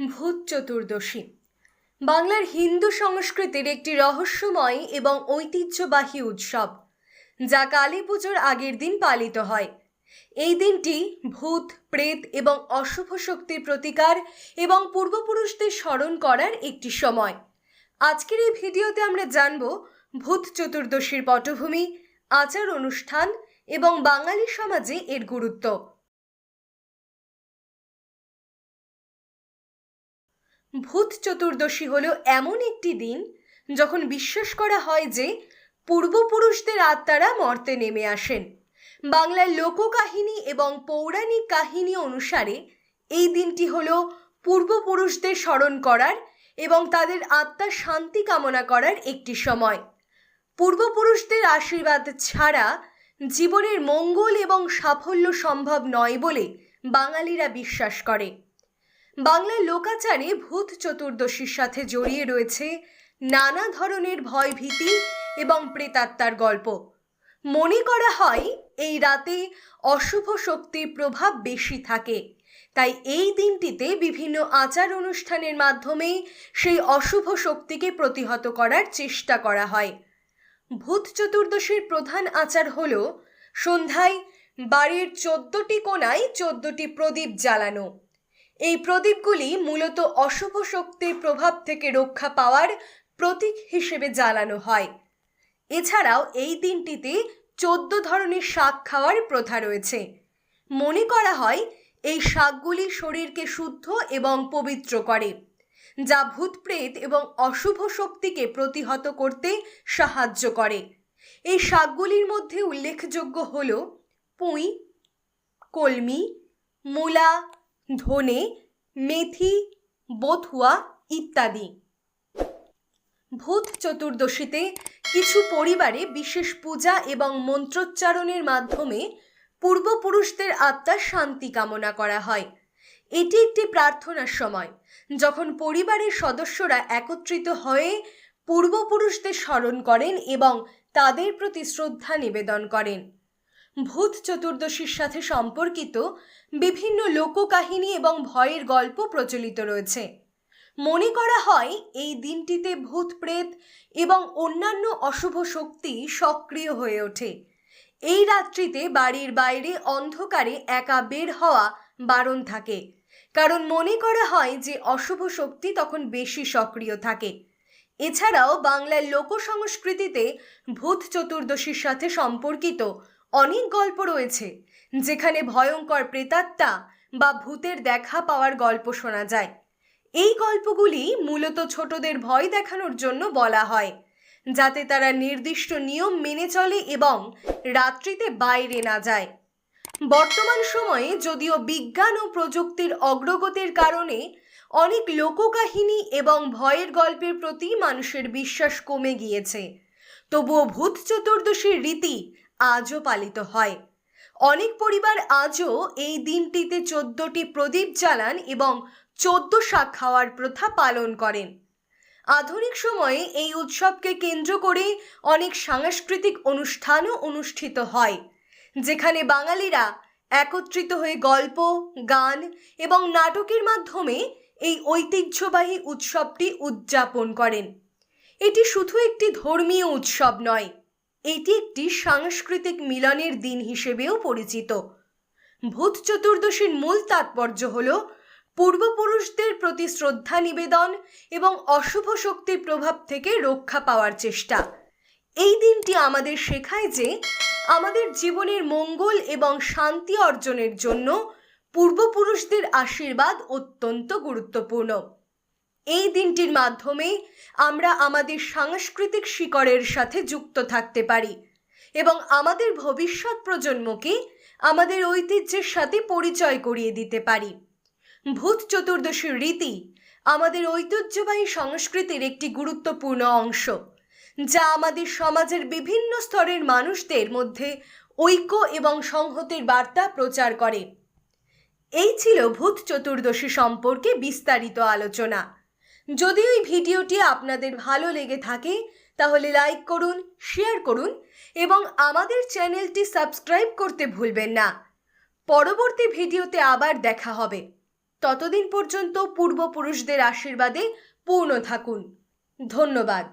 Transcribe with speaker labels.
Speaker 1: ভূত চতুর্দশী। বাংলার হিন্দু সংস্কৃতির একটি রহস্যময় এবং ঐতিহ্যবাহী উৎসব, যা কালী পুজোর আগের দিন পালিত হয়। এই দিনটি ভূত, প্রেত এবং অশুভ শক্তির প্রতিকার এবং পূর্বপুরুষদের স্মরণ করার একটি সময়। আজকের এই ভিডিওতে আমরা জানব ভূত চতুর্দশীর পটভূমি, আচার অনুষ্ঠান এবং বাঙালি সমাজে এর গুরুত্ব। ভূত চতুর্দশী হলো এমন একটি দিন যখন বিশ্বাস করা হয় যে পূর্বপুরুষদের আত্মারা মর্তে নেমে আসেন। বাংলার লোককাহিনী এবং পৌরাণিক কাহিনী অনুসারে এই দিনটি হল পূর্বপুরুষদের স্মরণ করার এবং তাদের আত্মার শান্তি কামনা করার একটি সময়। পূর্বপুরুষদের আশীর্বাদ ছাড়া জীবনের মঙ্গল এবং সাফল্য সম্ভব নয় বলে বাঙালিরা বিশ্বাস করে। বাংলার লোকাচারে ভূত চতুর্দশীর সাথে জড়িয়ে রয়েছে নানা ধরনের ভয় ভীতি এবং প্রেতাত্মার গল্প। মনে করা হয়, এই রাতে অশুভ শক্তির প্রভাব বেশি থাকে। তাই এই দিনটিতে বিভিন্ন আচার অনুষ্ঠানের মাধ্যমে সেই অশুভ শক্তিকে প্রতিহত করার চেষ্টা করা হয়। ভূত চতুর্দশীর প্রধান আচার হল সন্ধ্যায় বাড়ির চোদ্দটি কোণায় চোদ্দটি প্রদীপ জ্বালানো। এই প্রদীপগুলি মূলত অশুভ শক্তির প্রভাব থেকে রক্ষা পাওয়ার প্রতীক হিসেবে জ্বালানো হয়। এছাড়াও এই দিনটিতে চোদ্দ ধরনের শাক খাওয়ার প্রথা রয়েছে। মনে করা হয়, এই শাকগুলি শরীরকে শুদ্ধ এবং পবিত্র করে, যা ভূতপ্রেত এবং অশুভ শক্তিকে প্রতিহত করতে সাহায্য করে। এই শাকগুলির মধ্যে উল্লেখযোগ্য হল পুঁই, কলমি, মূলা ধনে, মেথি, বথুয়া ইত্যাদি। ভূত চতুর্দশীতে কিছু পরিবারে বিশেষ পূজা এবং মন্ত্রোচ্চারণের মাধ্যমে পূর্বপুরুষদের আত্মার শান্তি কামনা করা হয়। এটি একটি প্রার্থনার সময়, যখন পরিবারের সদস্যরা একত্রিত হয়ে পূর্বপুরুষদের স্মরণ করেন এবং তাদের প্রতি শ্রদ্ধা নিবেদন করেন। ভূত চতুর্দশীর সাথে সম্পর্কিত বিভিন্ন লোককাহিনী এবং ভয়ের গল্প প্রচলিত রয়েছে। মনে করা হয়, এই দিনটিতে ভূত প্রেত এবং অন্যান্য অশুভ শক্তি সক্রিয় হয়ে ওঠে। এই রাত্রিতে বাড়ির বাইরে অন্ধকারে একা বের হওয়া বারণ থাকে। কারণ মনে করা হয় যে, অশুভ শক্তি তখন বেশি সক্রিয় থাকে। এছাড়াও বাংলার লোক সংস্কৃতিতে ভূত চতুর্দশীর সাথে সম্পর্কিত অনেক গল্প রয়েছে, যেখানে ভয়ঙ্কর প্রেতাত্মা বা ভূতের দেখা পাওয়ার গল্প শোনা যায়। এই গল্পগুলি মূলত ছোটদের ভয় দেখানোর জন্য বলা হয়, যাতে তারা নির্দিষ্ট নিয়ম মেনে চলে এবং রাত্রিতে বাইরে না যায়। বর্তমান সময়ে যদিও বিজ্ঞান ও প্রযুক্তির অগ্রগতির কারণে অনেক লোককাহিনী এবং ভয়ের গল্পের প্রতি মানুষের বিশ্বাস কমে গিয়েছে, তবুও ভূত চতুর্দশীর রীতি আজও পালিত হয়। অনেক পরিবার আজও এই দিনটিতে চোদ্দটি প্রদীপ জ্বালান এবং চোদ্দ শাক খাওয়ার প্রথা পালন করেন। আধুনিক সময়ে এই উৎসবকে কেন্দ্র করে অনেক সাংস্কৃতিক অনুষ্ঠানও অনুষ্ঠিত হয়, যেখানে বাঙালিরা একত্রিত হয়ে গল্প, গান এবং নাটকের মাধ্যমে এই ঐতিহ্যবাহী উৎসবটি উদযাপন করেন। এটি শুধু একটি ধর্মীয় উৎসব নয় এটি একটি সাংস্কৃতিক মিলনের দিন হিসেবেও পরিচিত। ভূত চতুর্দশীর মূল তাৎপর্য হল পূর্বপুরুষদের প্রতি শ্রদ্ধা নিবেদন এবং অশুভ শক্তির প্রভাব থেকে রক্ষা পাওয়ার চেষ্টা। এই দিনটি আমাদের শেখায় যে আমাদের জীবনের মঙ্গল এবং শান্তি অর্জনের জন্য পূর্বপুরুষদের আশীর্বাদ অত্যন্ত গুরুত্বপূর্ণ। এই দিনটির মাধ্যমে আমরা আমাদের সাংস্কৃতিক শিকড়ের সাথে যুক্ত থাকতে পারি এবং আমাদের ভবিষ্যৎ প্রজন্মকে আমাদের ঐতিহ্যের সাথে পরিচয় করিয়ে দিতে পারি। ভূত চতুর্দশীর রীতি আমাদের ঐতিহ্যবাহী সংস্কৃতির একটি গুরুত্বপূর্ণ অংশ, যা আমাদের সমাজের বিভিন্ন স্তরের মানুষদের মধ্যে ঐক্য এবং সংহতির বার্তা প্রচার করে। এই ছিল ভূত চতুর্দশী সম্পর্কে বিস্তারিত আলোচনা। যদি এই ভিডিওটি আপনাদের ভালো লেগে থাকে, তাহলে লাইক করুন শেয়ার করুন এবং আমাদের চ্যানেলটি সাবস্ক্রাইব করতে ভুলবেন না। পরবর্তী ভিডিওতে আবার দেখা হবে। ততদিন পর্যন্ত পূর্বপুরুষদের আশীর্বাদে পূর্ণ থাকুন। ধন্যবাদ।